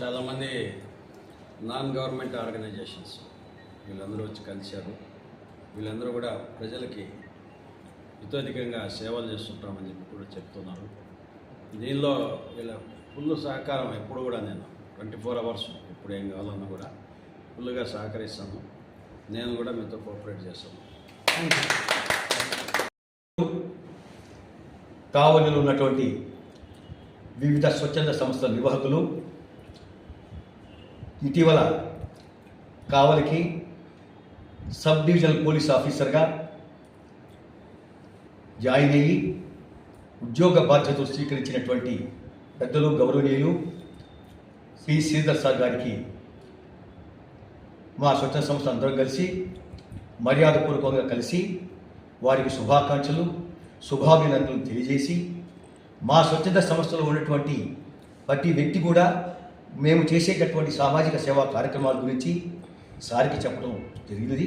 చాలామంది non government organisations వీళ్ళందరూ వచ్చి కలిశారు. వీళ్ళందరూ కూడా ప్రజలకి ఇతోధికంగా సేవలు చేస్తుంటామని చెప్పి కూడా చెప్తున్నారు. దీనిలో వీళ్ళ ఫుల్ సహకారం ఎప్పుడు కూడా నేను ట్వంటీ ఫోర్ అవర్స్ ఎప్పుడు ఏం కావాలన్నా కూడా ఫుల్గా సహకరిస్తాను. నేను కూడా మీతో కోఆపరేట్ చేస్తాను. కావలిలో ఉన్నటువంటి వివిధ స్వచ్ఛంద సంస్థల నిర్వాహకులు ఇటీవల కావలికి సబ్ డివిజనల్ పోలీస్ ఆఫీసర్గా జాయిన్ అయ్యి ఉద్యోగ బాధ్యతలు స్వీకరించినటువంటి పెద్దలు గౌరవనీయులు పి. శ్రీధర్ సార్ గారికి మా స్వచ్ఛంద సంస్థ అందరం కలిసి మర్యాదపూర్వకంగా కలిసి వారికి శుభాకాంక్షలు శుభాభినందనలు తెలియజేసి మా స్వచ్ఛంద సంస్థలో ఉన్నటువంటి ప్రతి వ్యక్తి కూడా మేము చేసేటటువంటి సామాజిక సేవా కార్యక్రమాల గురించి సారికి చెప్పడం జరిగినది.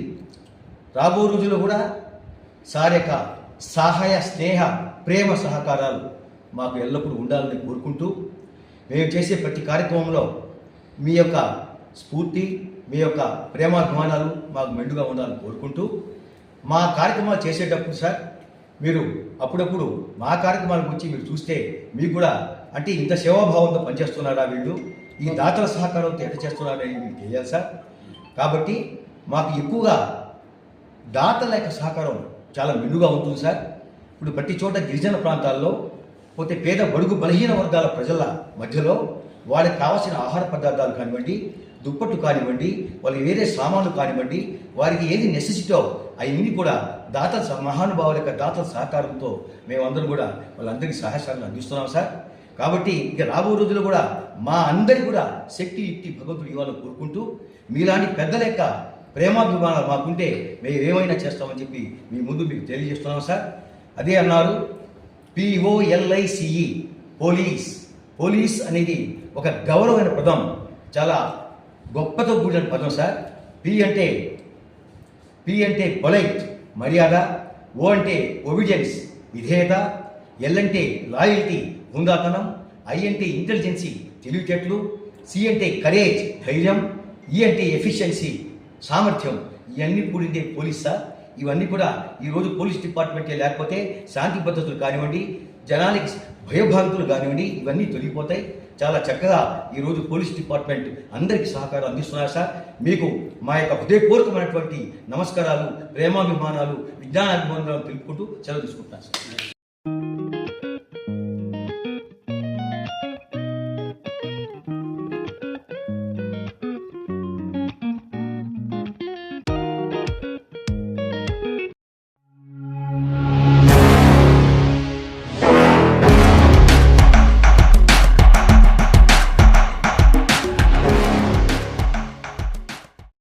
రాబో రోజుల్లో కూడా సార్ యొక్క సహాయ స్నేహ ప్రేమ సహకారాలు మాకు ఎల్లప్పుడూ ఉండాలని కోరుకుంటూ మేము చేసే ప్రతి కార్యక్రమంలో మీ యొక్క స్ఫూర్తి మీ యొక్క ప్రేమాభిమానాలు మాకు మెండుగా ఉండాలని కోరుకుంటూ మా కార్యక్రమాలు చేసేటప్పుడు సార్ మీరు అప్పుడప్పుడు మా కార్యక్రమాల గురించి మీరు చూస్తే మీకు కూడా అంటే ఇంత సేవాభావంతో పనిచేస్తున్నారా వీళ్ళు? ఈ దాతల సహకారంతో ఎట్లా చేస్తున్నారని మీకు తెలియాలి సార్. కాబట్టి మాకు ఎక్కువగా దాతల యొక్క సహకారం చాలా మెండుగా ఉంటుంది సార్. ఇప్పుడు ప్రతి చోట గిరిజన ప్రాంతాల్లో పోతే పేద బడుగు బలహీన వర్గాల ప్రజల మధ్యలో వాళ్ళకి కావాల్సిన ఆహార పదార్థాలు కానివ్వండి దుప్పట్లు కానివ్వండి వాళ్ళకి వేరే సామాన్లు కానివ్వండి వారికి ఏది నెసెసిటో అవన్నీ కూడా దాతల స- మహానుభావుల యొక్క దాతల సహకారంతో మేమందరం కూడా వాళ్ళందరికీ సహాయసాలను అందిస్తున్నాం సార్. కాబట్టి ఇక రాబో రోజులు కూడా మా అందరి కూడా శక్తి యుక్తి భగవంతుడు ఇవ్వాలని కోరుకుంటూ మీలాంటి పెద్ద లెక్క ప్రేమాభిమానాలు మాకుంటే మేము ఏమైనా చేస్తామని చెప్పి మీ ముందు మీకు తెలియజేస్తున్నాం సార్. అదే అన్నారు పిఓఎల్ఐసిఈ పోలీస్. పోలీస్ అనేది ఒక గౌరవమైన పదం. చాలా గొప్పతో కూడిన పదం సార్. పి అంటే పి అంటే పొలైట్ మర్యాద. ఓ అంటే ఒబిడియన్స్ విధేయత. ఎల్ అంటే లాయల్టీ హుందాతనం ఐ అంటే ఇంటెలిజెన్సీ తెలివితేటలు సి అంటే కరేజ్ ధైర్యం ఈ అంటే ఎఫిషియన్సీ సామర్థ్యం ఇవన్నీ కూడిందే పోలీస్? సార్ ఇవన్నీ కూడా ఈరోజు పోలీస్ డిపార్ట్మెంటే లేకపోతే శాంతి భద్రతలు కానివ్వండి జనానికి భయభ్రాంతులు కానివ్వండి ఇవన్నీ తొలగిపోతాయి. చాలా చక్కగా ఈరోజు పోలీస్ డిపార్ట్మెంట్ అందరికీ సహకారం అందిస్తున్నారు సార్. మీకు మా యొక్క హృదయపూర్వకమైనటువంటి నమస్కారాలు ప్రేమాభిమానాలు విజ్ఞానాభిమానాలు తెలుపుకుంటూ సెలవు తీసుకుంటున్నాను సార్.